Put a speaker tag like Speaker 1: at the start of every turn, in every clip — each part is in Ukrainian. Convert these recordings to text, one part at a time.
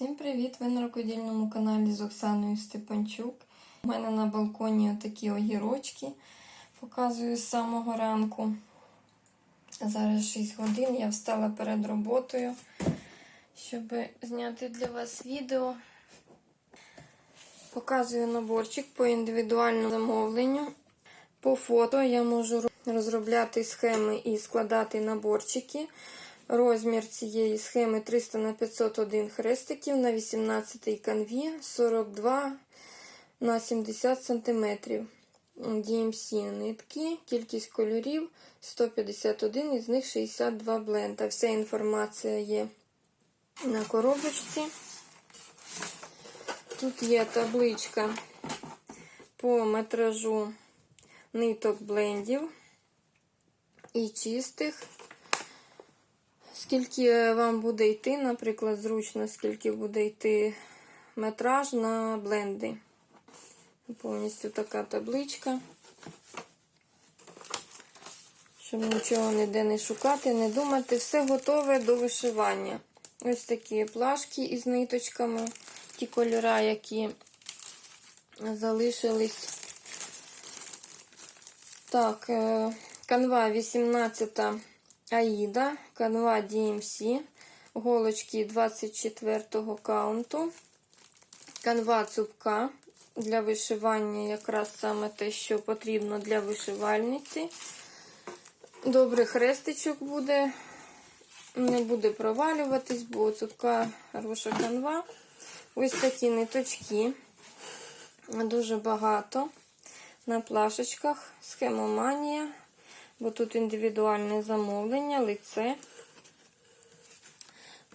Speaker 1: Всім привіт! Ви на рукодільному каналі з Оксаною Степанчук. У мене на балконі такі огірочки. Показую з самого ранку. Зараз 6 годин. Я встала перед роботою, щоб зняти для вас відео. Показую наборчик по індивідуальному замовленню. По фото я можу розробляти схеми і складати наборчики. Розмір цієї схеми 300 на 501 хрестиків на 18 канві 42 на 70 см. DMC нитки, кількість кольорів 151, із них 62 бленда. Вся інформація є на коробочці. Тут є табличка по метражу ниток блендів і чистих. Скільки вам буде йти, наприклад, зручно, скільки буде йти метраж на бленди. Повністю така табличка. Щоб нічого ніде не шукати, не думати. Все готове до вишивання. Ось такі плашки із ниточками. Ті кольори, які залишились. Так, канва 18 Аїда, канва DMC, голочки 24 каунту, канва цупка для вишивання, якраз саме те, що потрібно для вишивальниці. Добрий хрестичок буде, не буде провалюватись, бо цупка хороша канва. Ось такі ниточки, дуже багато на плашечках, схемоманія. Бо тут індивідуальне замовлення, лице.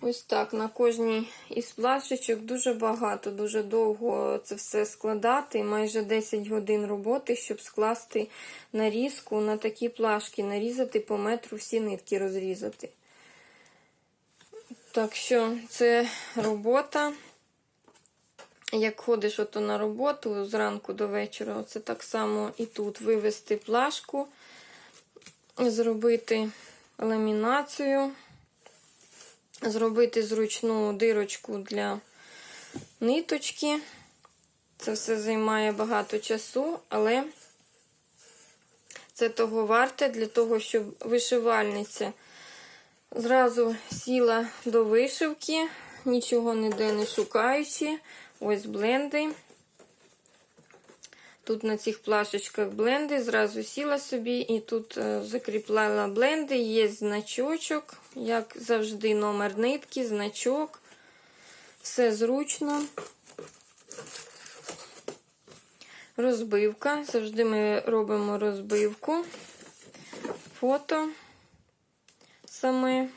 Speaker 1: Ось так, на кожній із плашечок дуже багато, дуже довго це все складати. Майже 10 годин роботи, щоб скласти нарізку на такі плашки, нарізати по метру всі нитки розрізати. Так що це робота. Як ходиш ото на роботу зранку до вечора, це так само і тут вивести плашку зробити ламінацію, зробити зручну дирочку для ниточки. Це все займає багато часу, але це того варте для того, щоб вишивальниця зразу сіла до вишивки, нічого ніде не шукаючи. Ось бленди. Тут на цих плашечках бленди, зразу сіла собі і тут закріпляла бленди, є значочок, як завжди, номер нитки, значок. Все зручно. Розбивка. Завжди ми робимо розбивку, фото саме,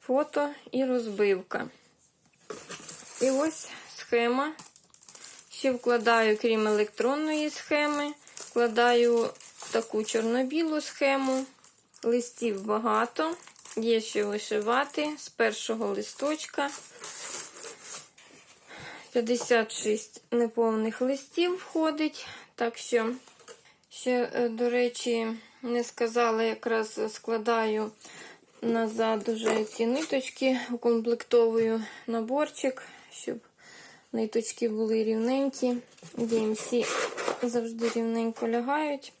Speaker 1: фото і розбивка. І ось схема. Ще вкладаю, крім електронної схеми, вкладаю таку чорно-білу схему. Листів багато. Є що вишивати з першого листочка. 56 неповних листів входить. Так що, ще, до речі, не сказала, якраз складаю назад уже ці ниточки, укомплектовую наборчик, щоб Ниточки були рівненькі, DMC завжди рівненько лягають.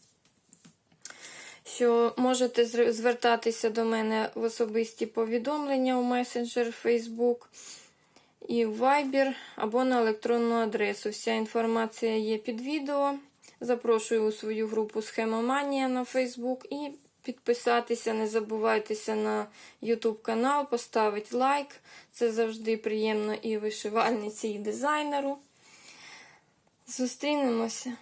Speaker 1: Що можете звертатися до мене в особисті повідомлення у месенджер Facebook і в Viber або на електронну адресу. Вся інформація є під відео. Запрошую у свою групу Схемоманія на Facebook і підписатися, не забувайтеся на YouTube канал, поставити лайк. Це завжди приємно і вишивальниці, і дизайнеру. Зустрінемося.